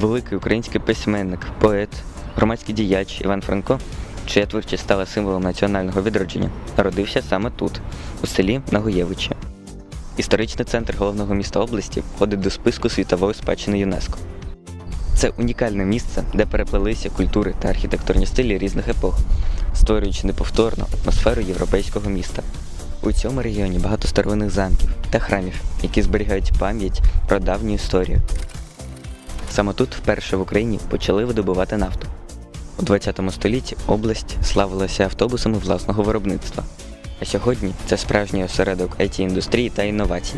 великий український письменник, поет, громадський діяч Іван Франко, чия творчість стала символом національного відродження, народився саме тут, у селі Нагоєвичі. Історичний центр головного міста області входить до списку світової спадщини ЮНЕСКО. Це унікальне місце, де переплелися культури та архітектурні стилі різних епох, створюючи неповторну атмосферу європейського міста. У цьому регіоні багато старовинних замків та храмів, які зберігають пам'ять про давню історію. Саме тут вперше в Україні почали видобувати нафту. У 20 столітті область славилася автобусами власного виробництва. А сьогодні це справжній осередок it індустрії та інновацій.